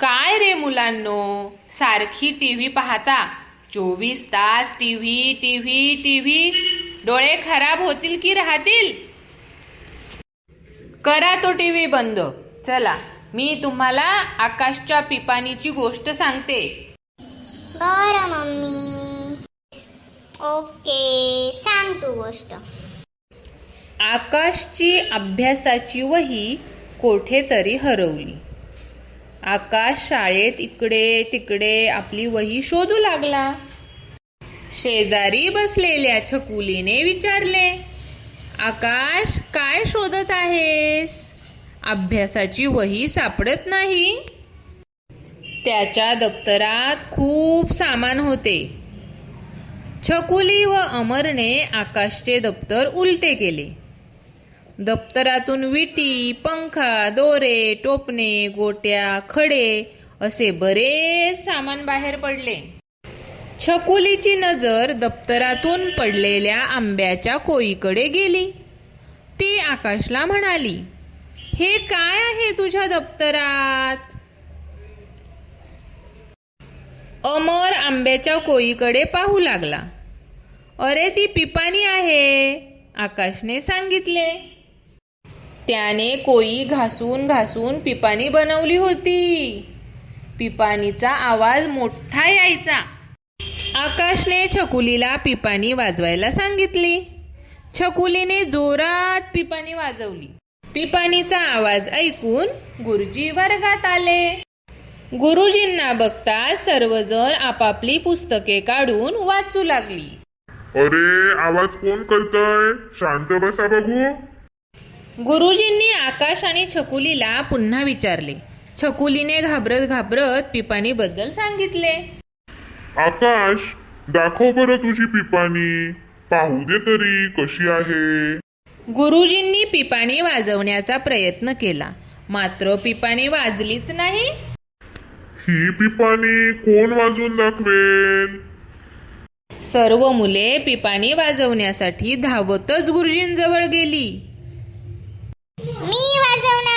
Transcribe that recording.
काय रे मुलांनो? सारखी टी व्ही पाहता? चोवीस तास T V T V T V डोळे खराब होतील की राहतील? करा तो टी व्ही बंद. चला मी तुम्हाला आकाशच्या पिपाणीची गोष्ट सांगते. बरं मम्मी. ओके सांग तू गोष्ट. आकाशची अभ्यासाची वही कोठेतरी हरवली. आकाश शाळेत इकडे तिकडे आपली वही शोधू लागला. शेजारी बसलेल्या छकुलीने विचारले आकाश काय शोधत आहेस? अभ्यासाची वही सापडत नाही. त्याच्या दप्तरात खूप सामान होते. छकुली व अमरने आकाशचे दप्तर उलटे केले. दप्तरातून विटी पंखा दोरे टोपणे गोट्या खडे असे बरेच सामान बाहेर पडले. छकुलीची नजर दप्तरातून पडलेल्या आंब्याच्या कोईकडे गेली. ती आकाशला म्हणाली हे काय आहे तुझ्या दप्तरात? अमर आंब्याच्या कोईकडे पाहू लागला. अरे ती पिपाणी आहे आकाशने सांगितले. त्याने कोई घासून घासून पिपाणी बनवली होती. पिपाणीचा आवाज मोठा यायचा. आकाशने छकुलीला पिपाणी वाजवायला सांगितली. छकुलीने जोरात पिपाणी वाजवली. पिपाणीचा आवाज ऐकून गुरुजी वर्गात आले. गुरुजींना बघता सर्वजण आपापली पुस्तके काढून वाचू लागली. अरे आवाज कोण करतय? शांत बसा बघू. गुरुजींनी आकाश आणि छकुलीला पुन्हा विचारले. छकुलीने घाबरत घाबरत पिपाणीबद्दल सांगितले. आकाश दाखव बरं तुझी पिपाणी. पाहू दे तरी कशी आहे. गुरुजींनी पिपाणी वाजवण्याचा प्रयत्न केला. मात्र पिपाणी वाजलीच नाही. ही पिपाणी कोण वाजवून दाखवेल? सर्व मुले पिपाणी वाजवण्यासाठी धावतच गुरुजींजवळ गेली. मी वाजवणार